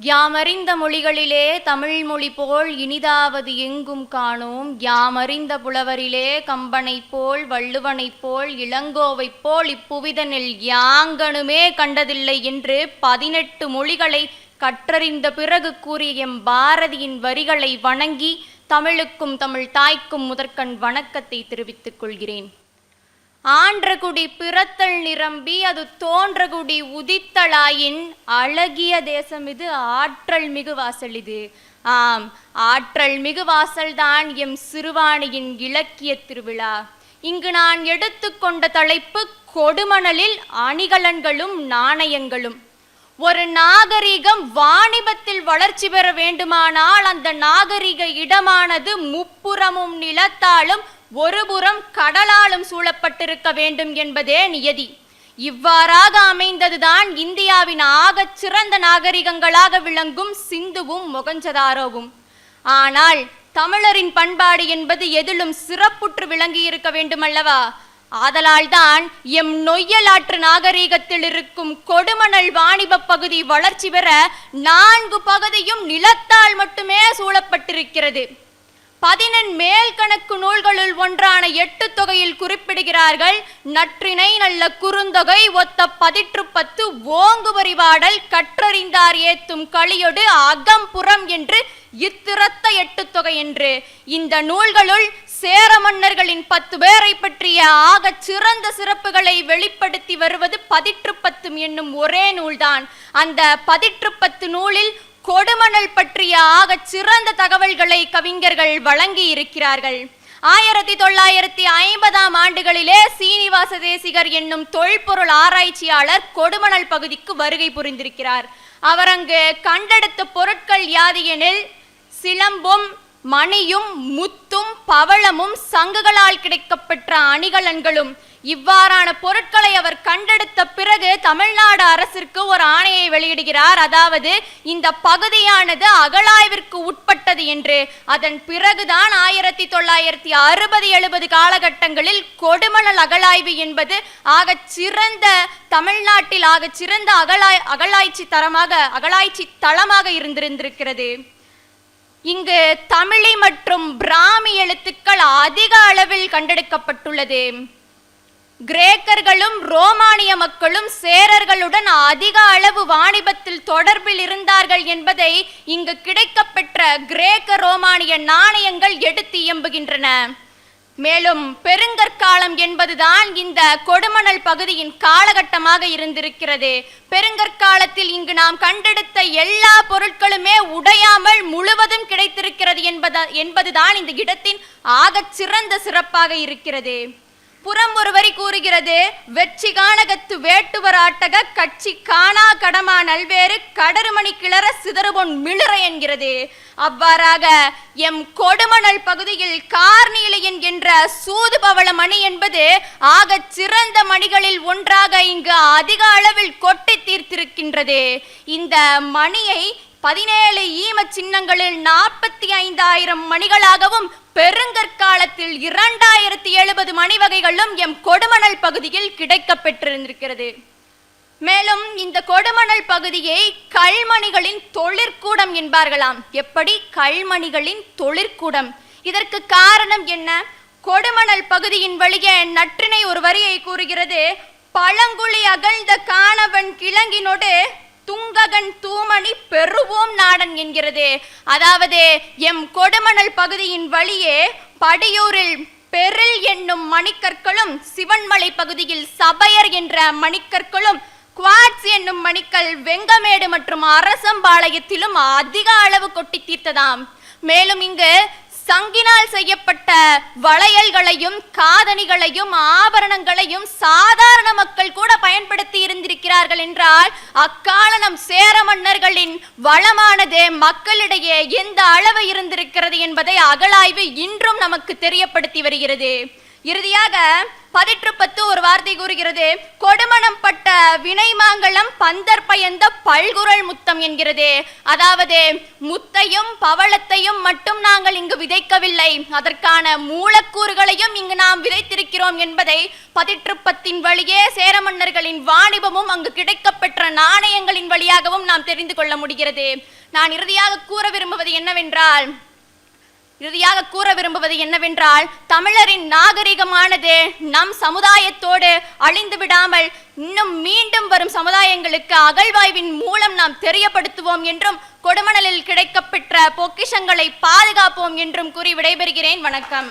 யாமறிந்த மொழிகளிலே தமிழ் மொழி போல் இனிதாவது எங்கும் காணோம். யாமறிந்த புலவரிலே கம்பனைப் போல் வள்ளுவனைப் போல் இளங்கோவைப் போல் இப்புவிதனில் யாங்கனுமே கண்டதில்லை என்று பதினெட்டு மொழிகளை கற்றறிந்த பிறகு கூறிய எம் பாரதியின் வரிகளை வணங்கி தமிழுக்கும் தமிழ் தாய்க்கும் முதற்கண் வணக்கத்தை தெரிவித்துக் கொள்கிறேன். ஆன்றகுடி பிறத்தல் நிரம்பி அது தோன்றகுடி உதித்தலாயின் அழகிய தேசம் இது. ஆற்றல் மிகு வாசல் இது ஆம் ஆற்றல் மிகு வாசல்தான் எம் சிறுவாணியின் இலக்கிய திருவிழா. இங்கு நான் எடுத்துக்கொண்ட தலைப்பு கொடுமணலில் அணிகலன்களும் நாணயங்களும். ஒரு நாகரிகம் வாணிபத்தில் வளர்ச்சி பெற வேண்டுமானால் அந்த நாகரிக இடமானது முப்புறமும் நிலத்தாலும் ஒருபுறம் கடலாலும் சூழப்பட்டிருக்க வேண்டும் என்பதே நியதி. இவ்வாறாக அமைந்ததுதான் இந்தியாவின் ஆகச் சிறந்த நாகரிகங்களாக விளங்கும் சிந்துவும் மொகஞ்சதாரோவும். ஆனால் தமிழரின் பண்பாடு என்பது எதிலும் சிறப்புற்று விளங்கி இருக்க வேண்டுமல்லவா? ஆதலால்தான் எம் நொய்யலாற்று நாகரீகத்தில் இருக்கும் கொடுமணல் வாணிப பகுதி வளர்ச்சி பெற நான்கு பகுதியும் நிலத்தால் மட்டுமே சூழப்பட்டிருக்கிறது. பதினெண் மேல் கணக்கு நூல்களுள் ஒன்றான எட்டு தொகையில் குறிப்பிடுகிறார்கள். நற்றினை நல்ல குறுந்தொகை ஒத்த பதிற்று பத்து ஓங்கு வரிவாடல் கற்றறிந்தார் ஏத்தும் களியொடு அகம்புறம் என்று இத்திரத்த எட்டு தொகை என்று. இந்த நூல்களுள் சேர மன்னர்களின் பத்து பேரை பற்றிய ஆக சிறந்த சிறப்புகளை வெளிப்படுத்தி வருவது பதிற்று பத்தும் என்னும் ஒரே நூல்தான். அந்த பதிற்று பத்து நூலில் கொடுமணல் பற்றிய ஆகச் சிறந்த தகவல்களை கவிஞர்கள் வழங்கி இருக்கிறார்கள் ஆயிரத்தி தொள்ளாயிரத்தி ஐம்பதாம் ஆண்டுகளிலே சீனிவாச தேசிகர் என்னும் தொல்பொருள் ஆராய்ச்சியாளர் கொடுமணல் பகுதிக்கு வருகை புரிந்திருக்கிறார். அவர் அங்கு கண்டெடுத்த பொருட்கள் யாது எனில் சிலம்பும் மணியும் முத்தும் பவளமும் சங்குகளால் கிடைக்கப்பெற்ற அணிகலன்களும் இவ்வாறான பொருட்களை அவர் கண்டெடுத்த பிறகு தமிழ்நாடு அரசிற்கு ஒரு ஆணையை வெளியிடுகிறார். அதாவது இந்த பகுதியானது அகழாய்விற்கு உட்பட்டது என்று. அதன் பிறகுதான் ஆயிரத்தி தொள்ளாயிரத்தி அறுபது எழுபது காலகட்டங்களில் கொடுமணல் அகழாய்வு என்பது ஆக சிறந்த தமிழ்நாட்டில் ஆக சிறந்த அகழாய் அகழாய்ச்சி தரமாக அகழாய்ச்சி தளமாக இருந்திருந்திருக்கிறது. இங்கு தமிழி மற்றும் பிராமி எழுத்துக்கள் அதிக அளவில் கண்டெடுக்கப்பட்டுள்ளது. கிரேக்கர்களும் ரோமானிய மக்களும் சேரர்களுடன் அதிக அளவு வாணிபத்தில் தொடர்பில் இருந்தார்கள் என்பதை இங்கு கிடைக்கப்பெற்ற கிரேக்க ரோமானிய நாணயங்கள் எடுத்து இயம்புகின்றன. மேலும் பெருங்கற்காலம் என்பதுதான் இந்த கொடுமணல் பகுதியின் காலகட்டமாக இருந்திருக்கிறது. பெருங்கற்காலத்தில் இங்கு நாம் கண்டெடுத்த எல்லா பொருட்களுமே உடையாமல் முழுவதும் கிடைத்திருக்கிறது என்பத என்பதுதான் இந்த இடத்தின் ஆகச் சிறந்த சிறப்பாக இருக்கிறது. புறம் ஒருவரி கூறுகிறது வெற்றி காணகத்து வேட்டுவர் ஆட்டக கட்சி காணா கடமா நல்வேறு கடறுமணி கிளற சிதறுபொன் மிளற என்கிறது. அவ்வாறாக எம் கொடுமணல் பகுதியில் கார்நீலையன் என்ற சூதுபவள மணி என்பது ஆகச் சிறந்த மணிகளில் ஒன்றாக இங்கு அதிக அளவில் கொட்டி தீர்த்திருக்கின்றது. இந்த மணியை பதினேழு ஈம சின்னங்களில் நாற்பத்தி ஐந்தாயிரம் மணிகளாகவும் பெருங்கற்காலத்தில் இரண்டாயிரத்தி எழுபது மணி வகைகளும் எம் கொடுமணல் பகுதியில் கிடைக்க பெற்றிருந்திருக்கிறது மேலும் இந்த கொடுமணல் பகுதியை கல்மணிகளின் தொழிற்கூடம் என்பார்களாம். எப்படி? கல்மணிகளின் தொழிற்கூடம். இதற்கு காரணம் என்ன? கொடுமணல் பகுதியின் வழியே நற்றினை ஒரு வரியை கூறுகிறது. பழங்குழி அகழ்ந்த காணவன் கிழங்கினோடு துங்ககன் தூமணி பெறுவோம் நாடன் என்கிறது. அதாவது எம் கொடுமணல் பகுதியின் வழியே படியூரில் பெரில் என்னும் மணிக்கற்களும் சிவன்மலை பகுதியில் சபையர் என்ற மணிக்கற்களும் குவாட்ஸ் என்னும் மணிக்கல் வெங்கமேடு மற்றும் அரசம்பாளையத்திலும் அதிக அளவு கொட்டி தீர்த்ததாம். மேலும் இங்கு சங்கினால் செய்யப்பட்ட வளையல்களையும் காதணிகளையும் ஆபரணங்களையும் சாதாரண மக்கள் கூட பயன்படுத்தி இருந்திருக்கிறார்கள் என்றால் அக்கால நம் சேர மன்னர்களின் வளமானது மக்களிடையே எந்த அளவு இருந்திருக்கிறது என்பதை அகழாய்வு இன்றும் நமக்கு தெரியப்படுத்தி வருகிறது. இறுதியாக பதிற்றுப்பத்து ஒரு வார்த்தை கூறுகிறது. கொடுமணம் பட்ட வினைமாங்கலம் பந்தர் பயந்த பல்குரல் முத்தம் என்கிறது. அதாவது முத்தையும் பவளத்தையும் மட்டும் நாங்கள் இங்கு விதைக்கவில்லை. அதற்கான மூலக்கூறுகளையும் இங்கு நாம் விதைத்திருக்கிறோம் என்பதை பதிற்றுப்பத்தின் வழியே சேர மன்னர்களின் வாணிபமும் அங்கு கிடைக்கப்பெற்ற நாணயங்களின் வழியாகவும் நாம் தெரிந்து கொள்ள முடிகிறது. நான் இறுதியாக கூற விரும்புவது என்னவென்றால் இறுதியாக கூற விரும்புவது என்னவென்றால் தமிழரின் நாகரிகமானது நம் சமுதாயத்தோடு அழிந்து விடாமல் இன்னும் மீண்டும் வரும் சமுதாயங்களுக்கு அகழ்வாய்வின் மூலம் நாம் தெரியப்படுத்துவோம் என்றும் கொடுமணலில் கிடைக்கப்பெற்ற பொக்கிஷங்களை பாதுகாப்போம் என்றும் கூறி விடைபெறுகிறேன். வணக்கம்.